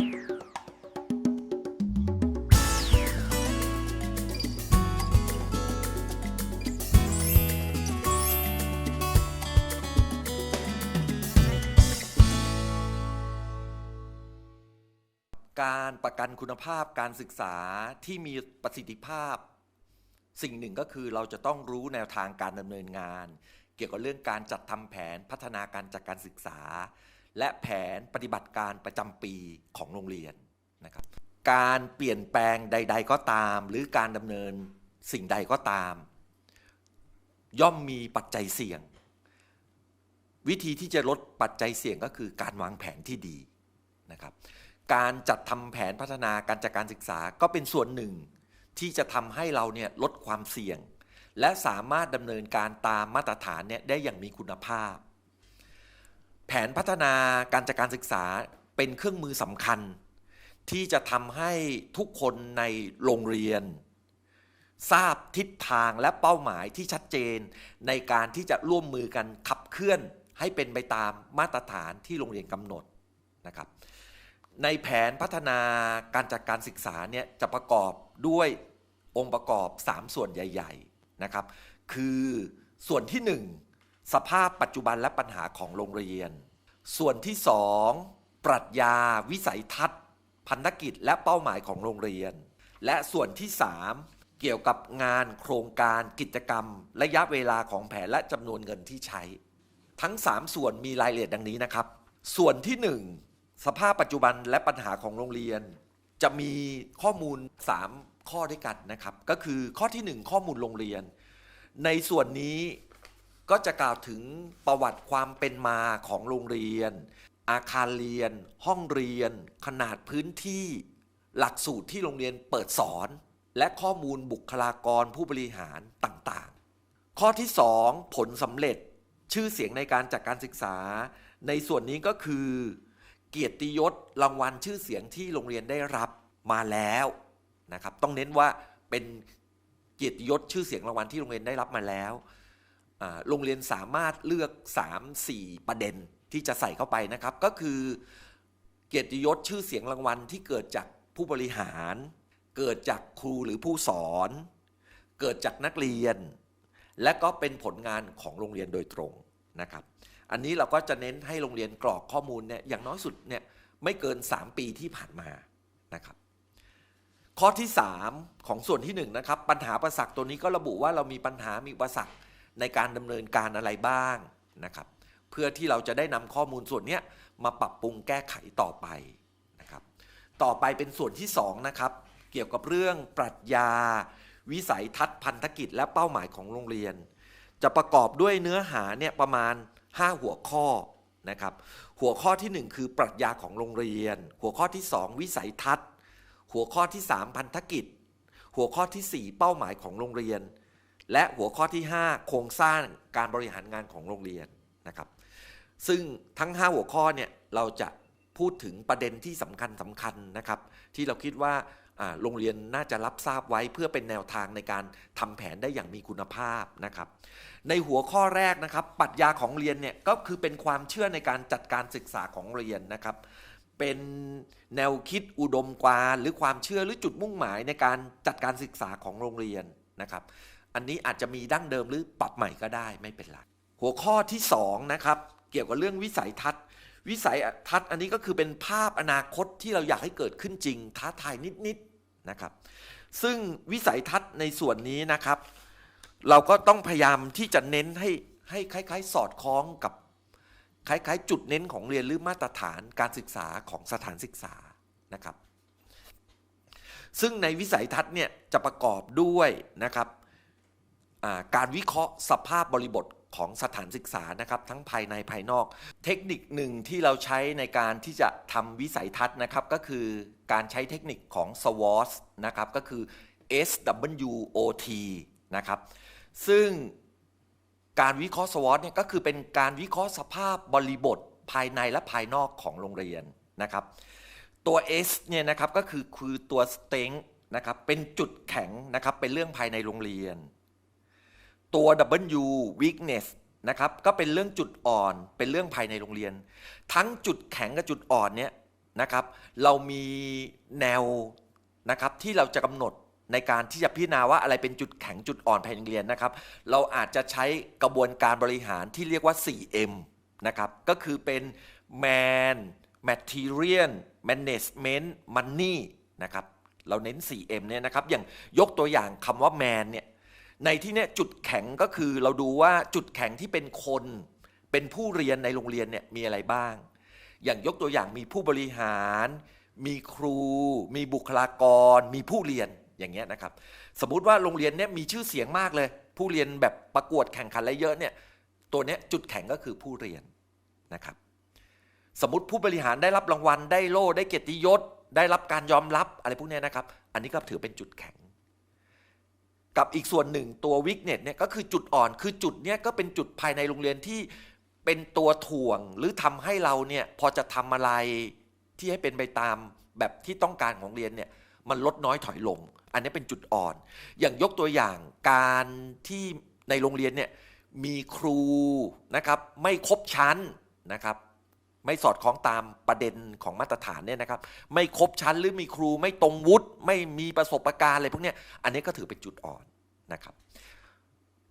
การประกันคุณภาพการศึกษาที่มีประสิทธิภาพ สิ่งหนึ่งก็คือเราจะต้องรู้แนวทางการดำเนินงาน เกี่ยวกับเรื่องการจัดทำแผนพัฒนาการจัดการศึกษา และแผนปฏิบัติการประจำปีของโรงเรียนนะครับ การเปลี่ยนแปลงใด ๆ ก็ตาม หรือการดำเนินสิ่งใดก็ตาม ย่อมมีปัจจัยเสี่ยง วิธีที่จะลดปัจจัยเสี่ยงก็คือการวางแผนที่ดีนะครับ การจัดทำแผนพัฒนาการจัดการศึกษาก็เป็นส่วนหนึ่ง ที่จะทำให้เราเนี่ยลดความเสี่ยง และสามารถดำเนินการตามมาตรฐานเนี่ยได้อย่างมีคุณภาพ แผนพัฒนาการจัดการศึกษาเป็นเครื่องมือสำคัญ ที่จะทำให้ทุกคนในโรงเรียน ทราบทิศทางและเป้าหมายที่ชัดเจน ในการที่จะร่วมมือกันขับเคลื่อนให้เป็นไปตามมาตรฐานที่โรงเรียนกำหนดนะครับ ในแผนพัฒนาการจัดการศึกษาเนี่ยจะประกอบด้วยองค์ประกอบ 3 ส่วนใหญ่ ๆนะครับ คือส่วนที่ 1 สภาพปัจจุบันและปัญหาของโรงเรียน ส่วนที่ 2 ปรัชญา วิสัยทัศน์ พันธกิจและเป้าหมายของโรงเรียน และส่วนที่ 3 เกี่ยวกับงานโครงการกิจกรรม ระยะเวลาของแผนและจำนวนเงินที่ใช้ ทั้ง 3 ส่วนมีรายละเอียดดังนี้นะครับ ส่วนที่ 1 สภาพปัจจุบันและปัญหาของโรงเรียน จะมีข้อมูล 3 ข้อด้วยกันนะครับ ก็คือข้อที่ 1 ข้อมูลโรงเรียน ในส่วนนี้ ก็จะกล่าวถึงประวัติความเป็นมาของโรงเรียน อาคารเรียน ห้องเรียน ขนาดพื้นที่ หลักสูตรที่โรงเรียนเปิดสอน และข้อมูลบุคลากรผู้บริหารต่างๆ ข้อที่ 2 ผลสำเร็จชื่อเสียงในการจัดการศึกษา ในส่วนนี้ก็คือ เกียรติยศรางวัลชื่อเสียงที่โรงเรียนได้รับมาแล้วนะครับต้องเน้นว่าเป็นเกียรติยศชื่อเสียงรางวัลที่โรงเรียนได้รับมาแล้ว โรงเรียนสามารถเลือก 3-4 ประเด็นที่จะใส่เข้าไปนะครับ ก็คือเกียรติยศชื่อเสียงรางวัลที่เกิดจากผู้บริหาร เกิดจากครูหรือผู้สอน เกิดจากนักเรียน และก็เป็นผลงานของโรงเรียนโดยตรงนะครับ อันนี้เราก็จะเน้นให้โรงเรียนกรอกข้อมูลเนี่ยอย่างน้อยสุดเนี่ยไม่เกิน 3 ปีที่ผ่านมานะครับ ข้อที่ 3 ของส่วนที่1นะครับปัญหาประสักตัวนี้ก็ระบุว่าเรามีปัญหามีประสัก ในการดำเนินการอะไรบ้างนะครับ เพื่อที่เราจะได้นำข้อมูลส่วนนี้มาปรับปรุงแก้ไขต่อไปนะครับ ต่อไปเป็นส่วนที่2นะครับเกี่ยวกับเรื่องปรัชญา วิสัยทัศน์พันธกิจ และเป้าหมายของโรงเรียน จะประกอบด้วยเนื้อหาเนี่ยประมาณ 5 หัวข้อนะครับ หัวข้อทีหนึ่1 คือปรัชญาของโรงเรียน หัวข้อที่ 2 วิสัยทัศน์ หัวข้อที่ 3 พันธกิจ หัวข้อที่ 4 เป้าหมายของโรงเรียน และหัวข้อที่ 5 โครงสร้างการบริหารงานของโรงเรียนนะครับ ซึ่งทั้ง 5 หัวข้อเนี่ยเราจะพูดถึงประเด็นที่สำคัญสำคัญนะครับ ที่เราคิดว่าโรงเรียนน่าจะรับทราบไว้เพื่อเป็นแนวทางในการทำแผนได้อย่างมีคุณภาพนะครับ ในหัวข้อแรกนะครับปรัชญาของเรียนเนี่ยก็คือเป็นความเชื่อในการจัดการศึกษาของเรียนนะครับ เป็นแนวคิดอุดมการหรือความเชื่อหรือจุดมุ่งหมายในการจัดการศึกษาของโรงเรียนนะครับ อันนี้อาจจะมีดั้งเดิมหรือปรับใหม่ก็ได้ไม่เป็นไรหัวข้อที่2นะครับเกี่ยวกับเรื่องวิสัยทัศน์วิสัยทัศน์อันนี้ก็คือเป็นภาพอนาคตที่เราอยากให้เกิดขึ้นจริง ท้าทายนิดๆนะครับ ซึ่งวิสัยทัศน์ในส่วนนี้นะครับ เราก็ต้องพยายามที่จะเน้นให้ให้คล้าย ๆ สอดคล้องกับคล้ายๆ จุดเน้นของเรียนหรือมาตรฐานการศึกษาของสถานศึกษานะครับ ซึ่งในวิสัยทัศน์เนี่ยจะประกอบด้วยนะครับ การวิเคราะห์สภาพบริบทของสถานศึกษานะครับทั้งภายในภายนอก เทคนิคหนึ่งที่เราใช้ในการที่จะทำวิสัยทัศน์นะครับก็คือการใช้เทคนิคของ SWOT นะครับก็คือ SWOT นะครับซึ่งการวิเคราะห์ SWOT เนี่ยก็คือเป็นการวิเคราะห์สภาพบริบทภายในและภายนอกของโรงเรียนนะครับตัว S เนี่ยนะครับก็คือคือตัว strength นะครับเป็นจุดแข็งนะครับเป็นเรื่องภายในโรงเรียน ตัว W weakness นะครับก็เป็นเรื่องจุดอ่อนเป็นเรื่องภายในโรงเรียน ทั้งจุดแข็งกับจุดอ่อนเนี่ยนะครับ เรามีแนวนะครับที่เราจะกำหนดในการที่จะพิจารณาว่าอะไรเป็นจุดแข็งจุดอ่อนภายในโรงเรียนนะครับ เราอาจจะใช้กระบวนการบริหารที่เรียกว่า 4M นะครับก็คือเป็น Man Material Management Money นะครับเราเน้น 4M เนี่ยนะครับอย่างยกตัวอย่างคำว่า Man เนี่ย ในที่เนี้ยจุดแข็งก็คือเราดูว่าจุดแข็งที่เป็นคน เป็นผู้เรียนในโรงเรียนเนี่ยมีอะไรบ้าง อย่างยกตัวอย่างมีผู้บริหาร มีครู มีบุคลากร มีผู้เรียนอย่างเงี้ยนะครับ สมมุติว่าโรงเรียนเนี่ยมีชื่อเสียงมากเลย ผู้เรียนแบบประกวดแข่งขันอะไรเยอะเนี่ยตัวเนี้ยจุดแข็งก็คือผู้เรียนนะครับ สมมติผู้บริหารได้รับรางวัล ได้โล่ได้เกียรติยศ ได้รับการยอมรับอะไรพวกเนี้ยนะครับ อันนี้ก็ถือเป็นจุดแข็ง กับอีกส่วนหนึ่งตัววิกเน็ตเนี่ยก็คือจุดอ่อนคือจุดเนี้ยก็เป็นจุดภายในโรงเรียนที่เป็นตัวถ่วงหรือทำให้เราเนี่ยพอจะทำอะไรที่ให้เป็นไปตามแบบที่ต้องการของเรียนเนี่ยมันลดน้อยถอยลง อันนี้เป็นจุดอ่อน อย่างยกตัวอย่างการที่ในโรงเรียนเนี่ยมีครูนะครับไม่ครบชั้นนะครับ ไม่สอดคล้องตามประเด็นของมาตรฐานเนี่ยนะครับ ไม่ครบชั้นหรือมีครูไม่ตรงวุฒิไม่มีประสบการณ์อะไรพวกนี้อันนี้ก็ถือเป็นจุดอ่อนนะครับ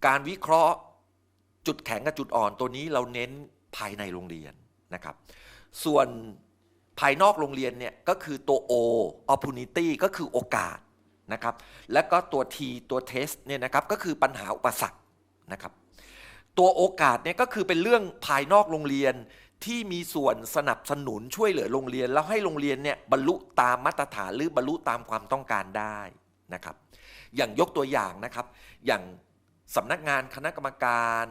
การวิเคราะห์จุดแข็งกับจุดอ่อนตัวนี้เราเน้นภายในโรงเรียนนะครับ ส่วนภายนอกโรงเรียนเนี่ยก็คือตัว O opportunity ก็คือโอกาสนะครับ และก็ตัว T ตัว test เนี่ยนะครับก็คือปัญหาอุปสรรคนะครับ ตัวโอกาสเนี่ยก็คือเป็นเรื่องภายนอกโรงเรียน ที่มีส่วนสนับสนุนช่วยเหลือโรงเรียน แล้วให้โรงเรียนเนี่ยบรรลุตามมาตรฐานหรือบรรลุตามความต้องการได้นะครับ อย่างยกตัวอย่างนะครับ อย่างสำนักงานคณะกรรมการ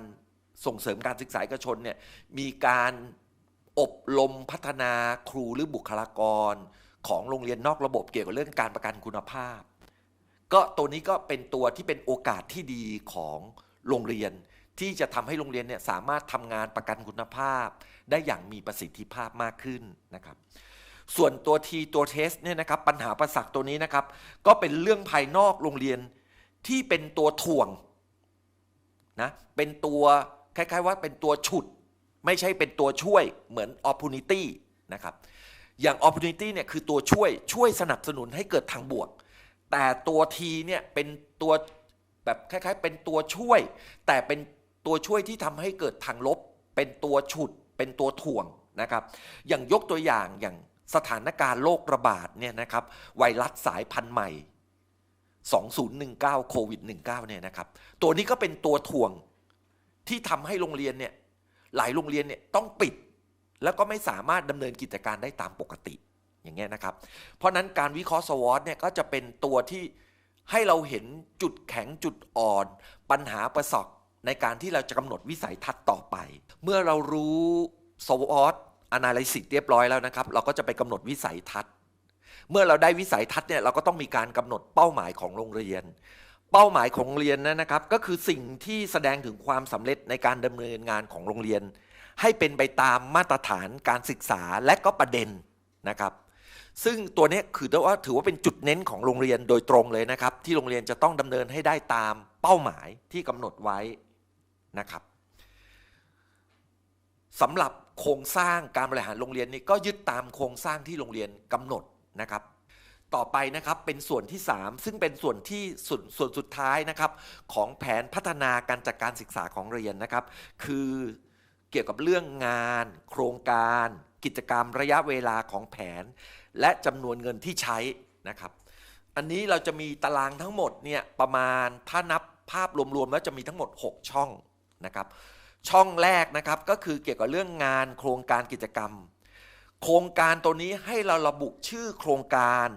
ส่งเสริมการศึกษาเอกชนเนี่ยมีการอบรมพัฒนาครูหรือบุคลากร ของโรงเรียนนอกระบบเกี่ยวกับเรื่องการประกันคุณภาพ ก็ตัวนี้ก็เป็นตัวที่เป็นโอกาสที่ดีของโรงเรียน ที่จะทำให้โรงเรียนเนี่ยสามารถทำงานประกันคุณภาพ ได้อย่างมีประสิทธิภาพมากขึ้นนะครับส่วนตัวทีตัวเทสเนี่ยนะครับปัญหาประสักตัวนี้นะครับ ก็เป็นเรื่องภายนอกโรงเรียนที่เป็นตัวถ่วงนะเป็นตัวคล้ายๆว่าเป็นตัวฉุด ไม่ใช่เป็นตัวช่วยเหมือน opportunity นะครับอย่าง opportunity เนี่ยคือตัวช่วยช่วยสนับสนุนให้เกิดทางบวก แต่ตัวทีเนี่ยเป็นตัวแบบคล้ายๆ เป็นตัวช่วย แต่เป็นตัวช่วยที่ทำให้เกิดทางลบ เป็นตัวฉุด เป็นตัวถ่วงนะครับ อย่างยกตัวอย่างอย่างสถานการณ์โรคระบาดเนี่ยนะครับไวรัสสายพันธุ์ใหม่ 2019โควิด19เนี่ยนะครับ ตัวนี้ก็เป็นตัวถ่วงที่ทำให้โรงเรียนเนี่ยหลายโรงเรียนเนี่ยต้องปิด แล้วก็ไม่สามารถดำเนินกิจการได้ตามปกติอย่างเงี้ยนะครับ เพราะนั้นการวิเคราะห์สวอตเนี่ยก็จะเป็นตัวที่ให้เราเห็นจุดแข็งจุดอ่อน ปัญหาประสบ ในการที่เราจะกำหนดวิสัยทัศน์ต่อไป เมื่อเรารู้สวอตอนาลิซิสเรียบร้อยแล้วนะครับ เราก็จะไปกำหนดวิสัยทัศน์ เมื่อเราได้วิสัยทัศน์เนี่ยเราก็ต้องมีการกำหนดเป้าหมายของโรงเรียน เป้าหมายของโรงเรียนนั้นนะครับ ก็คือสิ่งที่แสดงถึงความสำเร็จในการดำเนินงานของโรงเรียน ให้เป็นไปตามมาตรฐานการศึกษาและก็ประเด็นนะครับซึ่งตัวนี้คือว่าถือว่าเป็นจุดเน้นของโรงเรียนโดยตรงเลยนะครับ ที่โรงเรียนจะต้องดำเนินให้ได้ตามเป้าหมายที่กำหนดไว้ นะครับสำหรับโครงสร้างการบริหารโรงเรียนนี่ก็ยึดตามโครงสร้างที่โรงเรียนกำหนดนะครับ ต่อไปนะครับเป็นส่วนที่ 3 ซึ่งเป็นส่วนที่ส่วนส่วนสุดท้ายนะครับ ของแผนพัฒนาการจัดการศึกษาของเรียนนะครับ คือเกี่ยวกับเรื่องงาน โครงการ กิจกรรมระยะเวลาของแผน และจำนวนเงินที่ใช้นะครับ อันนี้เราจะมีตารางทั้งหมดเนี่ยประมาณถ้านับภาพรวมๆแล้วจะมีทั้งหมด 6 ช่อง นะครับ ช่องแรกนะครับก็คือเกี่ยวกับเรื่องงานโครงการกิจกรรม โครงการตัวนี้ให้เราระบุชื่อโครงการ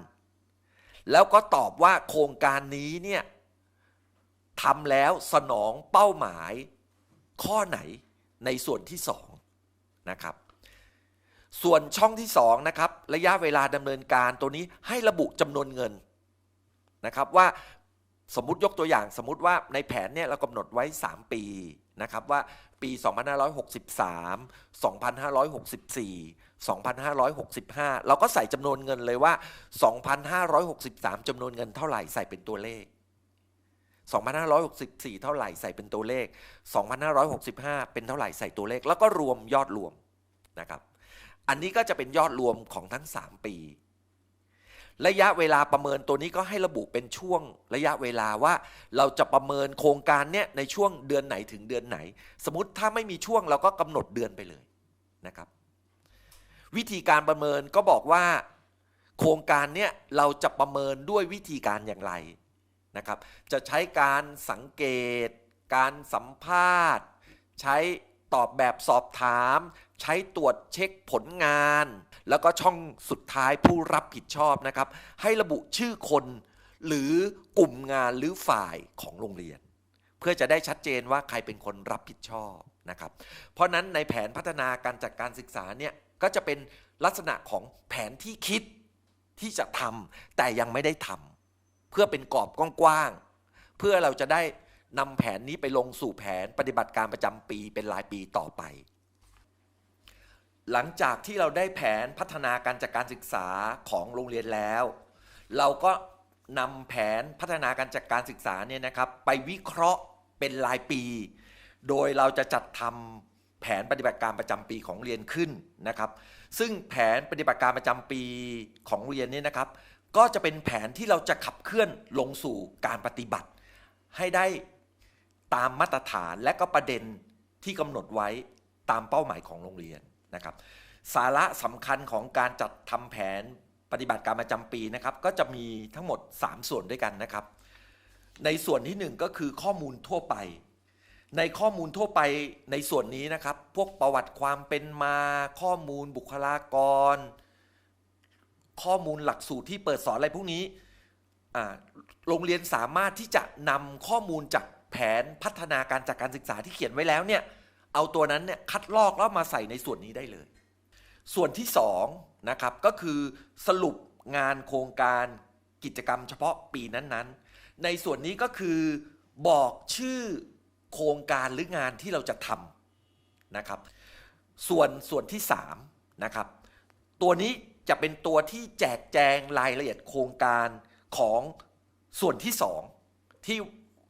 แล้วก็ตอบว่าโครงการนี้เนี่ยทำแล้วสนองเป้าหมายข้อไหนในส่วนที่2นะครับ ส่วนช่องที่2นะครับระยะเวลาดำเนินการตัวนี้ให้ระบุจำนวนเงินนะครับว่าสมมติยกตัวอย่างสมมติว่าในแผนเนี่ยเรากำหนดไว้ 3 ปี นะครับว่าปี 2563 2564 2565 เราก็ใส่จำนวนเงินเลยว่า 2563จำนวนเงินเท่าไหร่ใส่เป็นตัวเลข 2564 เท่าไหร่ใส่เป็นตัวเลข 2565 เป็นเท่าไหร่ใส่ตัวเลข แล้วก็รวมยอดรวมนะครับ อันนี้ก็จะเป็นยอดรวมของทั้ง 3 ปี ระยะเวลาประเมินตัวนี้ก็ให้ระบุเป็นช่วงระยะเวลาว่า เราจะประเมินโครงการเนี้ยในช่วงเดือนไหนถึงเดือนไหน สมมติถ้าไม่มีช่วงเราก็กำหนดเดือนไปเลยนะครับ วิธีการประเมินก็บอกว่า โครงการเนี้ยเราจะประเมินด้วยวิธีการอย่างไรนะครับ จะใช้การสังเกต การสัมภาษณ์ ใช้ตอบแบบสอบถาม ใช้ตรวจเช็คผลงาน แล้วก็ช่องสุดท้ายผู้รับผิดชอบนะครับ ให้ระบุชื่อคน หรือกลุ่มงานหรือฝ่ายของโรงเรียน เพื่อจะได้ชัดเจนว่าใครเป็นคนรับผิดชอบนะครับ เพราะนั้นในแผนพัฒนาการจัดการศึกษาเนี่ยก็จะเป็นลักษณะของแผนที่คิดที่จะทำแต่ยังไม่ได้ทำเพื่อเป็นกรอบกว้างๆเพื่อเราจะได้นำแผนนี้ไปลงสู่แผนปฏิบัติการประจำปีเป็นรายปีต่อไป หลังจากที่เราได้แผนพัฒนาการจัดการศึกษาของโรงเรียนแล้ว เราก็นำแผนพัฒนาการจัดการศึกษาเนี่ยนะครับ ไปวิเคราะห์เป็นรายปี โดยเราจะจัดทำแผนปฏิบัติการประจำปีของเรียนขึ้นนะครับ ซึ่งแผนปฏิบัติการประจำปีของเรียนเนี่ยนะครับ ก็จะเป็นแผนที่เราจะขับเคลื่อนลงสู่การปฏิบัติ ให้ได้ตามมาตรฐานและก็ประเด็นที่กำหนดไว้ตามเป้าหมายของโรงเรียน นะครับสาระสำคัญของการจัดทำแผนปฏิบัติการประจำปีนะครับก็จะมีทั้งหมด 3 ส่วนด้วยกันนะครับ ในส่วนที่ 1 ก็คือข้อมูลทั่วไป ในข้อมูลทั่วไปในส่วนนี้นะครับ พวกประวัติความเป็นมาข้อมูลบุคลากร ข้อมูลหลักสูตรที่เปิดสอนอะไรพวกนี้โรงเรียนสามารถที่จะนำข้อมูลจากแผนพัฒนาการจากการศึกษาที่เขียนไว้แล้วเนี่ย เอาตัวนั้นเนี่ยคัดลอกแล้วมาใส่ในส่วนนี้ได้เลย ส่วนที่2นะครับก็คือสรุปงานโครงการกิจกรรมเฉพาะปีนั้นๆ ในส่วนนี้ก็คือบอกชื่อโครงการหรืองานที่เราจะทำนะครับ ส่วนส่วนที่3นะครับตัวนี้จะเป็นตัวที่แจกแจงรายละเอียดโครงการของส่วนที่ 2 ที่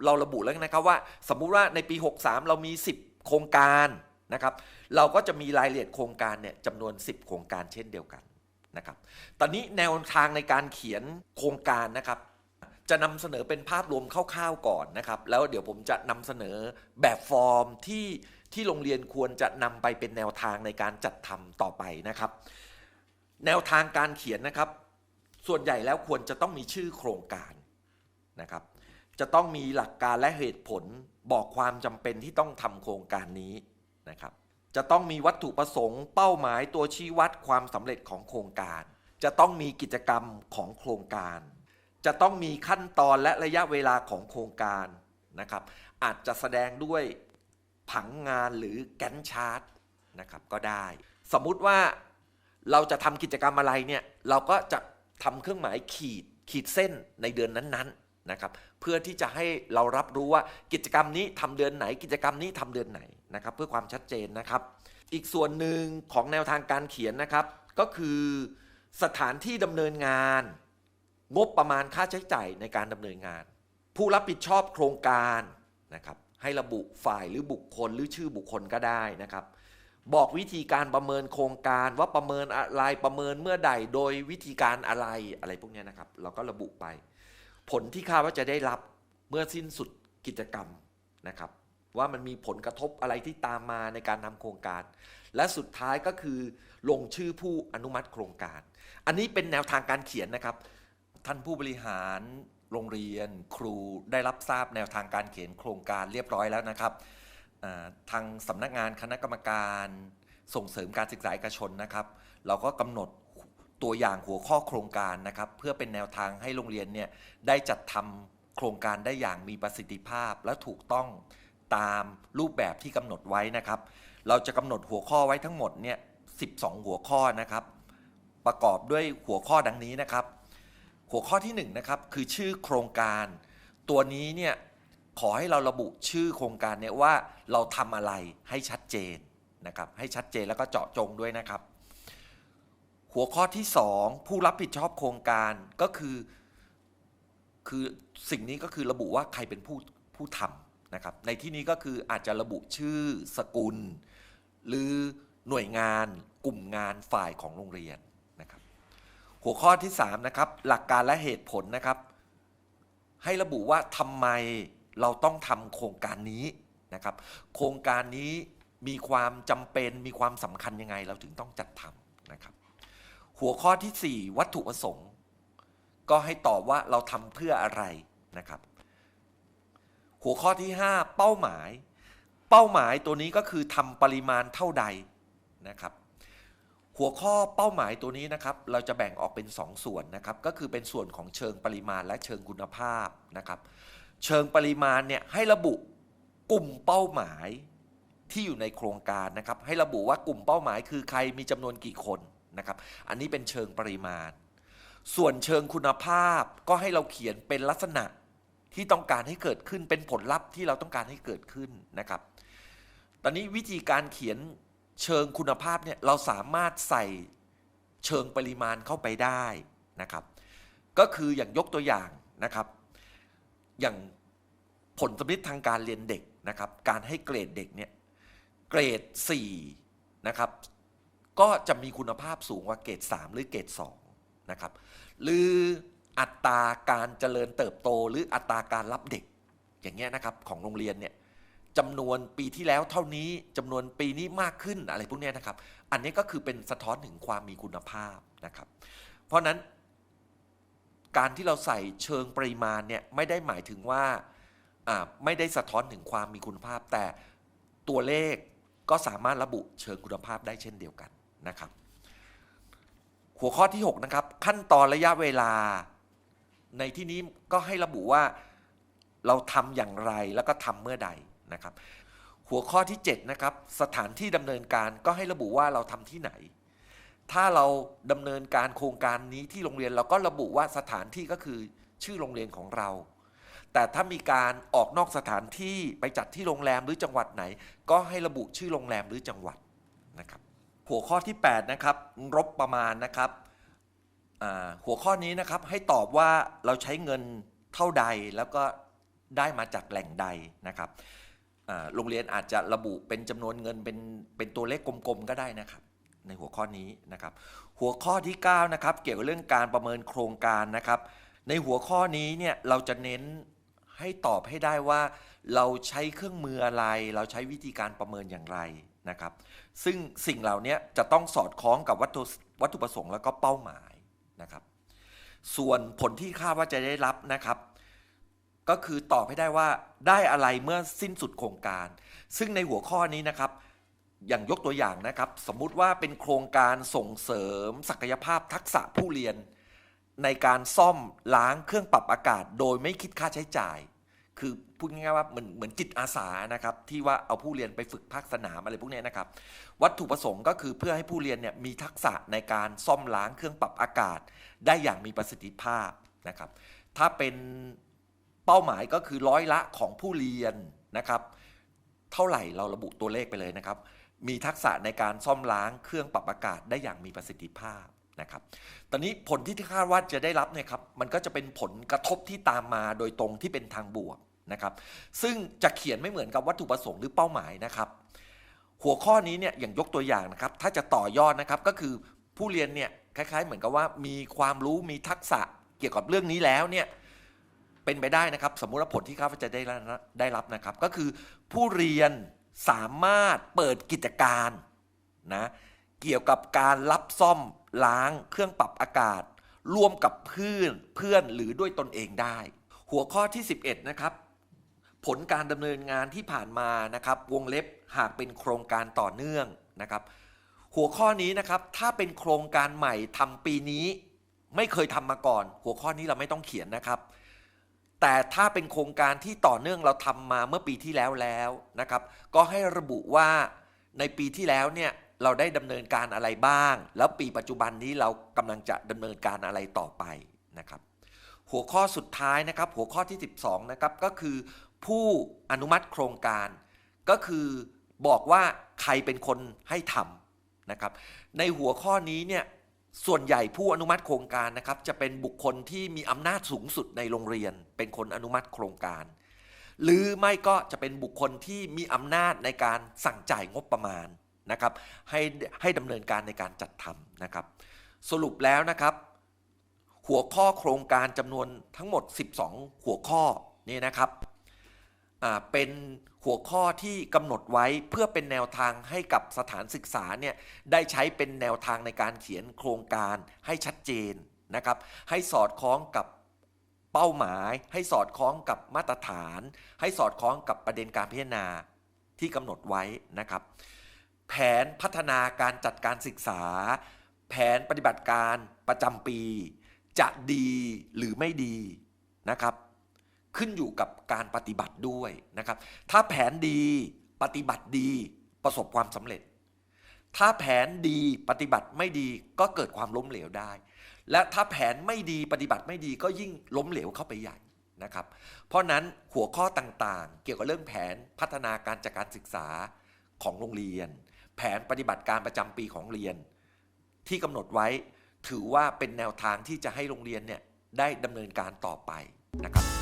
เราระบุแล้วนะครับว่าสมมุติว่าในปี 63 เรามี 10 โครงการนะครับ เราก็จะมีรายละเอียดโครงการเนี่ยจำนวน 10 โครงการเช่นเดียวกันนะครับ ตอนนี้แนวทางในการเขียนโครงการนะครับ จะนำเสนอเป็นภาพรวมคร่าวๆก่อนนะครับ แล้วเดี๋ยวผมจะนำเสนอแบบฟอร์มที่ที่โรงเรียนควรจะนำไปเป็นแนวทางในการจัดทำต่อไปนะครับ แนวทางการเขียนนะครับ ส่วนใหญ่แล้วควรจะต้องมีชื่อโครงการนะครับ จะต้องมีหลักการและเหตุผลบอกความจำเป็นที่ต้องทำโครงการนี้นะครับ จะต้องมีวัตถุประสงค์เป้าหมายตัวชี้วัดความสำเร็จของโครงการ จะต้องมีกิจกรรมของโครงการ จะต้องมีขั้นตอนและระยะเวลาของโครงการนะครับ อาจจะแสดงด้วยผังงานหรือแกนชาร์ตนะครับก็ได้ สมมุติว่าเราจะทำกิจกรรมอะไรเนี่ยเราก็จะทำเครื่องหมายขีดขีดเส้นในเดือนนั้นๆ นะครับเพื่อที่จะให้เรารับรู้ว่ากิจกรรมนี้ทำเดือนไหน กิจกรรมนี้ทำเดือนไหนนะครับเพื่อความชัดเจนนะครับ อีกส่วนหนึ่งของแนวทางการเขียนนะครับ ก็คือสถานที่ดำเนินงาน งบประมาณค่าใช้จ่ายในการดำเนินงาน ผู้รับผิดชอบโครงการนะครับให้ระบุฝ่ายหรือบุคคลหรือชื่อบุคคลก็ได้นะครับ บอกวิธีการประเมินโครงการว่าประเมินอะไรประเมินเมื่อใดโดยวิธีการอะไรอะไรพวกนี้นะครับ เราก็ระบุไป ผลที่คาดว่าจะได้รับเมื่อสิ้นสุดกิจกรรมนะครับ ว่ามันมีผลกระทบอะไรที่ตามมาในการทำโครงการ และสุดท้ายก็คือ ลงชื่อผู้อนุมัติโครงการ อันนี้เป็นแนวทางการเขียนนะครับ ท่านผู้บริหารโรงเรียน ครูได้รับทราบแนวทางการเขียนโครงการเรียบร้อยแล้วนะครับทางสำนักงานคณะกรรมการส่งเสริมการศึกษาเอกชนนะครับ เราก็กำหนด ตัวอย่างหัวข้อโครงการนะครับ เพื่อเป็นแนวทางให้โรงเรียนเนี่ยได้จัดทำโครงการได้อย่างมีประสิทธิภาพและถูกต้องตามรูปแบบที่กำหนดไว้นะครับ เราจะกำหนดหัวข้อไว้ทั้งหมดเนี่ย 12 หัวข้อนะครับ ประกอบด้วยหัวข้อดังนี้นะครับ หัวข้อที่1นงนะครับคือชื่อโครงการ ตัวนี้เนี่ยขอให้เราระบุชื่อโครงการเนี่ยว่าเราทำอะไรให้ชัดเจนนะครับ ให้ชัดเจนแล้วก็เจาะจงด้วยนะครับ หัวข้อที่ 2 ผู้รับผิดชอบโครงการก็คือคือสิ่งนี้ก็คือระบุว่าใครเป็นผู้ผู้ทำนะครับ ในที่นี้ก็คืออาจจะระบุชื่อสกุล หรือหน่วยงานกลุ่มงานฝ่ายของโรงเรียนนะครับ หัวข้อที่3นะครับหลักการและเหตุผลนะครับ ให้ระบุว่าทำไมเราต้องทำโครงการนี้นะครับ โครงการนี้มีความจำเป็นมีความสำคัญยังไงเราถึงต้องจัดทำนะครับ หัวข้อทีสี่ 4 วัตถุประสงค์ ก็ให้ตอบว่าเราทำเพื่ออะไรนะครับ หัวข้อที่ 5 เป้าหมาย เป้าหมายตัวนี้ก็คือทำปริมาณเท่าใดนะครับ หัวข้อเป้าหมายตัวนี้นะครับ เราจะแบ่งออกเป็น2ส่วนนะครับ ก็คือเป็นส่วนของเชิงปริมาณและเชิงคุณภาพนะครับ เชิงปริมาณเนี่ยให้ระบุกลุ่มเป้าหมายที่อยู่ในโครงการนะครับ ให้ระบุว่ากลุ่มเป้าหมายคือใครมีจำนวนกี่คน นะครับ อันนี้เป็นเชิงปริมาณ ส่วนเชิงคุณภาพก็ให้เราเขียนเป็นลักษณะที่ต้องการให้เกิดขึ้นเป็นผลลัพธ์ที่เราต้องการให้เกิดขึ้นนะครับ ตอนนี้วิธีการเขียนเชิงคุณภาพเนี่ยเราสามารถใส่เชิงปริมาณเข้าไปได้นะครับ ก็คืออย่างยกตัวอย่างนะครับ อย่างผลสำลิดทางการเรียนเด็กนะครับ การให้เกรดเด็กเนี่ยเกรด4นะครับ ก็จะมีคุณภาพสูงกว่าเกรด3 หรือเกรด2นะครับหรืออัตราการเจริญเติบโต หรืออัตราการรับเด็กอย่างเงี้ยนะครับของโรงเรียนเนี่ยจำนวนปีที่แล้วเท่านี้จำนวนปีนี้มากขึ้นอะไรพวกเนี้ยนะครับ อันนี้ก็คือเป็นสะท้อนถึงความมีคุณภาพนะครับ เพราะฉะนั้น การที่เราใส่เชิงปริมาณเนี่ยไม่ได้หมายถึงว่าไม่ได้สะท้อนถึงความมีคุณภาพ แต่ตัวเลขก็สามารถระบุเชิงคุณภาพได้เช่นเดียวกัน นะครับ หัวข้อที่ 6 นะครับ ขั้นตอนระยะเวลา ในที่นี้ก็ให้ระบุว่าเราทำอย่างไรแล้วก็ทำเมื่อใดนะครับ หัวข้อที่ 7 นะครับ สถานที่ดำเนินการก็ให้ระบุว่าเราทำที่ไหน ถ้าเราดำเนินการโครงการนี้ที่โรงเรียนเราก็ระบุว่าสถานที่ก็คือชื่อโรงเรียนของเรา แต่ถ้ามีการออกนอกสถานที่ไปจัดที่โรงแรมหรือจังหวัดไหน ก็ให้ระบุชื่อโรงแรมหรือจังหวัดนะครับ หัวข้อที่ 8 นะครับงบประมาณนะครับหัวข้อนี้นะครับให้ตอบว่าเราใช้เงินเท่าใดแล้วก็ได้มาจากแหล่งใดนะครับโรงเรียนอาจจะระบุเป็นจำนวนเงินเป็นเป็นตัวเลขกลมๆก็ได้นะครับ ในหัวข้อนี้นะครับ หัวข้อที่9นะครับเกี่ยวกับเรื่องการประเมินโครงการนะครับ ในหัวข้อนี้เนี่ยเราจะเน้นให้ตอบให้ได้ว่า เราใช้เครื่องมืออะไร เราใช้วิธีการประเมินอย่างไรนะครับ ซึ่งสิ่งเหล่านี้จะต้องสอดคล้องกับวัตถุวัตถุประสงค์แล้วก็เป้าหมายนะครับ ส่วนผลที่คาดว่าจะได้รับนะครับ ก็คือตอบให้ได้ว่าได้อะไรเมื่อสิ้นสุดโครงการ ซึ่งในหัวข้อนี้นะครับอย่างยกตัวอย่างนะครับ สมมุติว่าเป็นโครงการส่งเสริมศักยภาพทักษะผู้เรียน ในการซ่อมล้างเครื่องปรับอากาศ โดยไม่คิดค่าใช้จ่าย คือ พูดง่ายๆว่าเหมือนเหมือนจิตอาสานะครับที่ว่าเอาผู้เรียนไปฝึกภาคสนามอะไรพวกนี้นะครับ วัตถุประสงค์ก็คือเพื่อให้ผู้เรียนเนี่ยมีทักษะในการซ่อมล้างเครื่องปรับอากาศ ได้อย่างมีประสิทธิภาพนะครับ ถ้าเป็นเป้าหมายก็คือร้อยละของผู้เรียนนะครับ เท่าไหร่เราระบุตัวเลขไปเลยนะครับ มีทักษะในการซ่อมล้างเครื่องปรับอากาศได้อย่างมีประสิทธิภาพนะครับ ตอนนี้ผลที่คาดว่าจะได้รับเนี่ยครับมันก็จะเป็นผลกระทบที่ตามมาโดยตรงที่เป็นทางบวก นะครับซึ่งจะเขียนไม่เหมือนกับวัตถุประสงค์หรือเป้าหมายนะครับ หัวข้อนี้เนี่ยอย่างยกตัวอย่างนะครับ ถ้าจะต่อยอดนะครับก็คือผู้เรียนเนี่ยคล้ายๆ เหมือนกับว่ามีความรู้มีทักษะเกี่ยวกับเรื่องนี้แล้วเนี่ยเป็นไปได้นะครับ สมมุติว่าผลที่ข้าพเจะได้รับได้รับนะครับ ก็คือผู้เรียนสามารถเปิดกิจการนะเกี่ยวกับการรับซ่อมล้างเครื่องปรับอากาศ ร่วมกับเพื่อนเพื่อนหรือด้วยตนเองได้ หัวข้อที่ 11 นะครับ ผลการดำเนินงานที่ผ่านมานะครับ วงเล็บหากเป็นโครงการต่อเนื่องนะครับ หัวข้อนี้นะครับถ้าเป็นโครงการใหม่ทำปีนี้ ไม่เคยทำมาก่อน หัวข้อนี้เราไม่ต้องเขียนนะครับ แต่ถ้าเป็นโครงการที่ต่อเนื่องเราทำมาเมื่อปีที่แล้วแล้วนะครับ ก็ให้ระบุว่าในปีที่แล้วเนี่ยเราได้ดำเนินการอะไรบ้าง แล้วปีปัจจุบันนี้เรากำลังจะดำเนินการอะไรต่อไปนะครับ หัวข้อสุดท้ายนะครับ หัวข้อที่ 12นะครับก็คือ ผู้อนุมัติโครงการ ก็คือบอกว่าใครเป็นคนให้ทำนะครับ ในหัวข้อนี้เนี่ยส่วนใหญ่ผู้อนุมัติโครงการนะครับ จะเป็นบุคคลที่มีอำนาจสูงสุดในโรงเรียน เป็นคนอนุมัติโครงการ หรือไม่ก็จะเป็นบุคคลที่มีอำนาจในการสั่งจ่ายงบประมาณนะครับให้ให้ดำเนินการในการจัดทำนะครับ สรุปแล้วนะครับ หัวข้อโครงการจำนวนทั้งหมด 12 หัวข้อนี่นะครับ เป็นหัวข้อที่กำหนดไว้เพื่อเป็นแนวทางให้กับสถานศึกษาเนี่ยได้ใช้เป็นแนวทางในการเขียนโครงการให้ชัดเจนนะครับ ให้สอดคล้องกับเป้าหมาย ให้สอดคล้องกับมาตรฐาน ให้สอดคล้องกับประเด็นการพิจารณาที่กำหนดไว้นะครับ แผนพัฒนาการจัดการศึกษา แผนปฏิบัติการประจำปี จะดีหรือไม่ดีนะครับ ขึ้นอยู่กับการปฏิบัติด้วยนะครับ ถ้าแผนดีปฏิบัติดีประสบความสำเร็จ ถ้าแผนดีปฏิบัติไม่ดีก็เกิดความล้มเหลวได้ และถ้าแผนไม่ดีปฏิบัติไม่ดีก็ยิ่งล้มเหลวเข้าไปใหญ่นะครับ เพราะนั้นหัวข้อต่างๆ เกี่ยวกับเรื่องแผนพัฒนาการจัดการศึกษาของโรงเรียน แผนปฏิบัติการประจำปีของเรียน ที่กำหนดไว้ถือว่าเป็นแนวทางที่จะให้โรงเรียนเนี่ยได้ดำเนินการต่อไปนะครับ